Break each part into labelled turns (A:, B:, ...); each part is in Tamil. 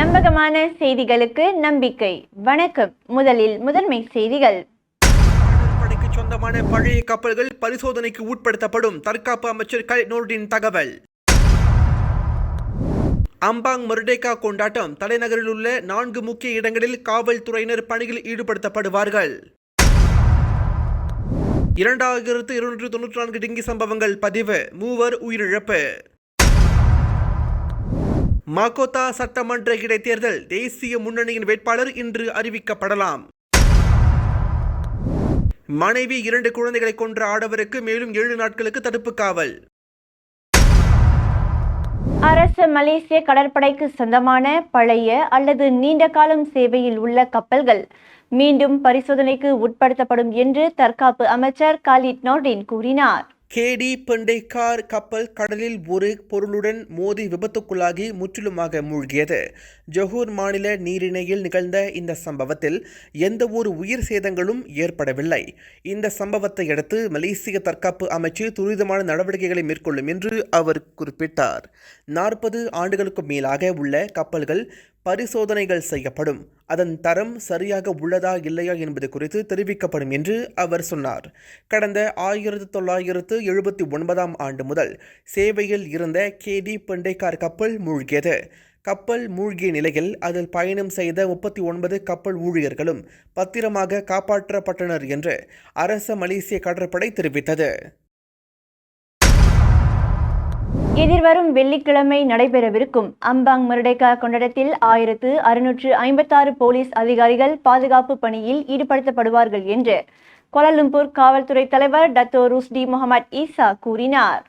A: நம்பகமான செய்திகளுக்கு நம்பிக்கை. வணக்கம். முதலில் முதன்மை செய்திகள்.
B: கடற்படைக்கு சொந்தமான பழைய கப்பல்கள் பரிசோதனைக்கு உட்படுத்தப்படும் தற்காப்பு அமைச்சர் கலை நூர்டின் தகவல். அம்பாங் மருடேகா கொண்டாட்டம். தலைநகரில் உள்ள நான்கு முக்கிய இடங்களில் காவல்துறையினர் பணியில் ஈடுபடுத்தப்படுவார்கள். இரண்டாயிரத்து இருநூற்று தொன்னூற்றி நான்கு டிங்கி சம்பவங்கள் பதிவு. மூவர் உயிரிழப்பு. மாகோத்தா சட்டமன்ற இடைத்தேர்தல் தேசிய முன்னணியின் வேட்பாளர் இன்று அறிவிக்கப்படலாம். மனைவி இரண்டு குழந்தைகளை கொன்ற ஆடவருக்கு மேலும் ஏழு நாட்களுக்கு தடுப்பு காவல்.
A: அரசு மலேசிய கடற்படைக்கு சொந்தமான பழைய அல்லது நீண்ட காலம் சேவையில் உள்ள கப்பல்கள் மீண்டும் பரிசோதனைக்கு உட்படுத்தப்படும் என்று தற்காப்பு அமைச்சர் காலிட் நோர்டின் கூறினார்.
B: கேடி பெண்டைக்கார் கப்பல் கடலில் ஒரு பொருளுடன் மோதி விபத்துக்குள்ளாகி முற்றிலுமாக மூழ்கியது. ஜொஹூர் மாநில நீரிணையில் நிகழ்ந்த இந்த சம்பவத்தில் எந்த ஒரு உயிர் சேதங்களும் ஏற்படவில்லை. இந்த சம்பவத்தை அடுத்து மலேசிய தற்காப்பு அமைச்சு துரிதமான நடவடிக்கைகளை மேற்கொள்ளும் என்று அவர் குறிப்பிட்டார். நாற்பது ஆண்டுகளுக்கும் மேலாக உள்ள கப்பல்கள் பரிசோதனைகள் செய்யப்படும். அதன் தரம் சரியாக உள்ளதா இல்லையா என்பது குறித்து தெரிவிக்கப்படும் என்று அவர் சொன்னார். கடந்த ஆயிரத்து தொள்ளாயிரத்து எழுபத்தி ஒன்பதாம் ஆண்டு முதல் சேவையில் இருந்த கேடி பெண்டைக்கார் கப்பல் மூழ்கியது. கப்பல் மூழ்கிய நிலையில் அதில் பயணம் செய்த முப்பத்தி ஒன்பது கப்பல் ஊழியர்களும் பத்திரமாக காப்பாற்றப்பட்டனர் என்று அரச மலேசிய கடற்படை தெரிவித்தது.
A: எதிர்வரும் வெள்ளிக்கிழமை நடைபெறவிருக்கும் அம்பாங் மருடைக்கா கொண்டாடத்தில் ஆயிரத்து அறுநூற்று ஐம்பத்தாறு போலீஸ் அதிகாரிகள் பாதுகாப்பு பணியில் ஈடுபடுத்தப்படுவார்கள் என்று. கோலாலம்பூர் காவல்துறை தலைவர் டத்தோ ருஸ்டி முகமது ஈசா கூறினார்.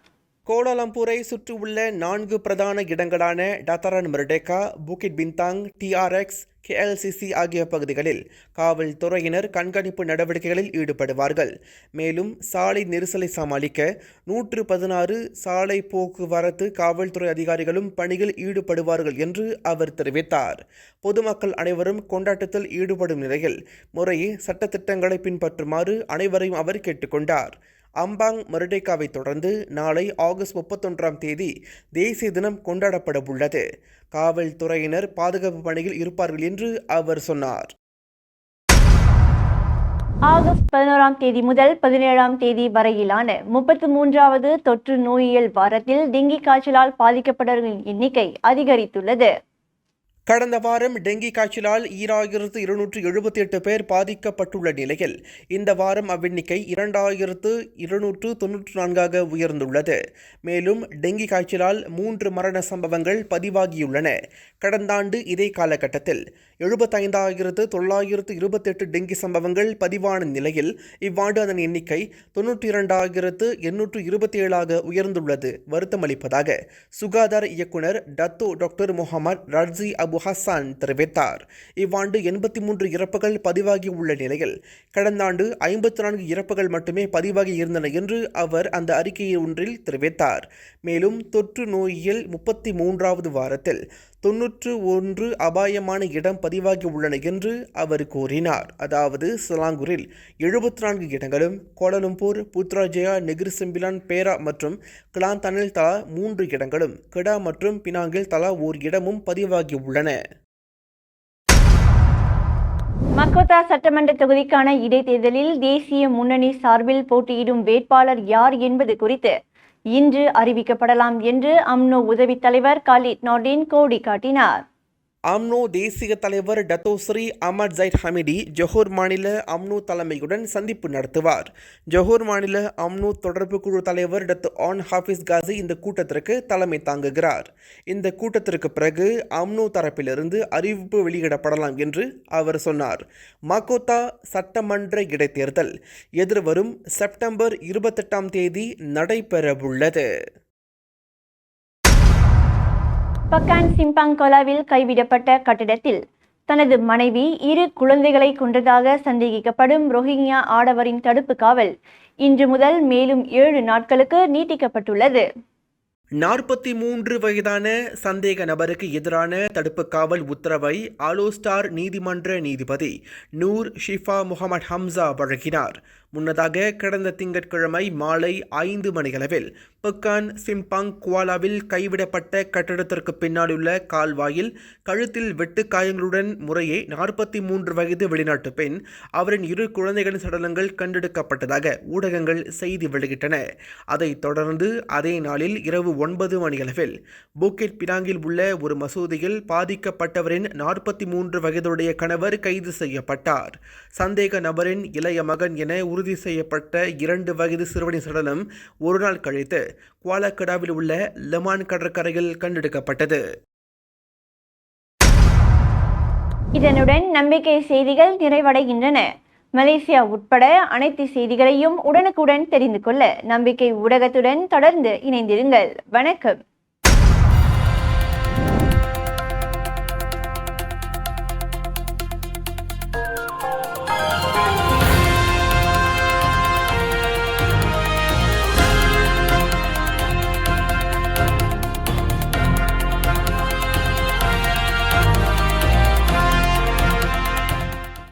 B: கோலாலம்பூரை சுற்றியுள்ள நான்கு பிரதான இடங்களான Dataran Merdeka Bukit Bintang TRX KLCC ஆகிய பகுதிகளில் காவல்துறையினர் கண்காணிப்பு நடவடிக்கைகளில் ஈடுபடுவார்கள். மேலும் சாலை நெரிசலை சமாளிக்க நூற்று பதினாறு சாலை போக்குவரத்து காவல்துறை அதிகாரிகளும் பணியில் ஈடுபடுவார்கள் என்று அவர் தெரிவித்தார். பொதுமக்கள் அனைவரும் கொண்டாட்டத்தில் ஈடுபடும் நிலையில் முறையே சட்டத்திட்டங்களை பின்பற்றுமாறு அனைவரையும் அவர் கேட்டுக்கொண்டார். அம்பாங் மருடேக்காவை தொடர்ந்து நாளை ஆகஸ்ட் முப்பத்தொன்றாம் தேதி தேசிய தினம் கொண்டாடப்பட உள்ளது காவல்துறையினர் பாதுகாப்பு பணியில் இருப்பார்கள் என்று அவர் சொன்னார்.
A: ஆகஸ்ட் பதினோராம் தேதி முதல் பதினேழாம் தேதி வரையிலான முப்பத்து மூன்றாவது தொற்று நோயியல் வாரத்தில் டெங்கி காய்ச்சலால் பாதிக்கப்பட்டவர்களின் எண்ணிக்கை அதிகரித்துள்ளது.
B: கடந்த வாரம் டெங்கி காய்ச்சலால் ஈராயிரத்து இருநூற்று எழுபத்தி எட்டு பேர் பாதிக்கப்பட்டுள்ள நிலையில் இந்த வாரம் அவ்வெண்ணிக்கை இரண்டாயிரத்து இருநூற்று தொன்னூற்று நான்காக உயர்ந்துள்ளது. மேலும் டெங்கி காய்ச்சலால் மூன்று மரண சம்பவங்கள் பதிவாகியுள்ளன. கடந்த ஆண்டு இதே காலகட்டத்தில் எழுபத்தைந்தாயிரத்து தொள்ளாயிரத்து இருபத்தெட்டு டெங்கி சம்பவங்கள் பதிவான நிலையில் இவ்வாண்டு அதன் எண்ணிக்கை தொன்னூற்றி இரண்டாயிரத்து எண்ணூற்று இருபத்தி ஏழாக உயர்ந்துள்ளது. வருத்தமளிப்பதாக சுகாதார இயக்குனர் Datuk doctor Mohamed Radzi Abu Hasan தெரிவித்தார். இவ்வாண்டு எண்பத்தி மூன்று இறப்புகள் பதிவாகி உள்ள நிலையில் கடந்த ஆண்டு ஐம்பத்தி நான்கு இறப்புகள் மட்டுமே பதிவாகி இருந்தன என்று அவர் அந்த அறிக்கை ஒன்றில் தெரிவித்தார். மேலும் தொற்று நோயியல் முப்பத்தி மூன்றாவது வாரத்தில் தொன்னூற்று ஒன்று அபாயமான இடம் பதிவாகி உள்ளன என்று அவர் கூறினார். அதாவது சிலாங்கூரில் எழுபத்தி நான்கு இடங்களும் கோலலம்பூர் புத்ராஜயா நெகிர்செம்பிலான் பேரா மற்றும் கிளாந்தனில் தலா மூன்று இடங்களும் கெடா மற்றும் பினாங்கில் தலா ஓர் இடமும் பதிவாகி உள்ளன.
A: மக்கோத்தா சட்டமன்ற தொகுதிக்கான இடைத்தேர்தலில் தேசிய முன்னணி சார்பில் போட்டியிடும் வேட்பாளர் யார் என்பது குறித்து இன்று அறிவிக்கப்படலாம் என்று அம்னோ உதவித் தலைவர் காலித் நார்டின் கோடி காட்டினார்
B: அம்னோ தேசிய தலைவர் Datuk Seri Ahmad Zahid Hamidi Johor மாநில அம்னோ தலைமையுடன் சந்திப்பு நடத்துவார். ஜொஹூர் மாநில அம்னோ தொடர்பு குழு தலைவர் டத்து ஆன் ஹாஃபிஸ் காசி இந்த கூட்டத்திற்கு தலைமை தாங்குகிறார். இந்த கூட்டத்திற்கு பிறகு அம்னோ தரப்பிலிருந்து அறிவிப்பு வெளியிடப்படலாம் என்று அவர் சொன்னார். மகோத்தா சட்டமன்ற இடைத்தேர்தல் எதிர்வரும் செப்டம்பர் இருபத்தெட்டாம் தேதி நடைபெறவுள்ளது.
A: பக்கான் சிம்பாங்கோலாவில் கைவிடப்பட்ட கட்டிடத்தில் தனது மனைவி இரு குழந்தைகளை கொன்றதாக சந்தேகிக்கப்படும் ரோஹிங்யா ஆடவரின் தடுப்பு காவல் இன்று முதல் மேலும் ஏழு நாட்களுக்கு நீட்டிக்கப்பட்டுள்ளது.
B: நாற்பத்தி மூன்று வயதான சந்தேக நபருக்கு எதிரான தடுப்பு காவல் உத்தரவை ஆலோஸ்டார் நீதிமன்ற நீதிபதி நூர் ஷிஃபா முகமது ஹம்சா வழங்கினார். முன்னதாக கடந்த திங்கட்கிழமை மாலை ஐந்து மணியளவில் புக்கான் சிம்பாங் குவாலாவில் கைவிடப்பட்ட கட்டடத்திற்கு பின்னாலுள்ள கால்வாயில் கழுத்தில் வெட்டு காயங்களுடன் முறையே நாற்பத்தி மூன்று வயது வெளிநாட்டு பெண் அவரின் இரு குழந்தைகளின் சடலங்கள் கண்டெடுக்கப்பட்டதாக ஊடகங்கள் செய்தி வெளியிட்டன. அதைத் தொடர்ந்து அதே நாளில் இரவு ஒன்பது மணியளவில் பூக்கெட் பினாங்கில் உள்ள ஒரு மசூதியில் பாதிக்கப்பட்டவரின் நாற்பத்தி மூன்று வயதுடைய கணவர் கைது செய்யப்பட்டார். சந்தேக நபரின் இளைய மகன் என உறுதி செய்யப்பட்ட இரண்டு வயது சிறுவனின் சடலம் ஒரு நாள் கழித்து குவாலக்கடாவில் உள்ள லெமான் கடற்கரையில் கண்டெடுக்கப்பட்டது.
A: இதனுடன் நம்பிக்கை செய்திகள் நிறைவடைகின்றன. மலேசியா உட்பட அனைத்து செய்திகளையும் உடனுக்குடன் தெரிந்து கொள்ள நம்பிக்கை ஊடகத்துடன் தொடர்ந்து இணைந்திருங்கள். வணக்கம்.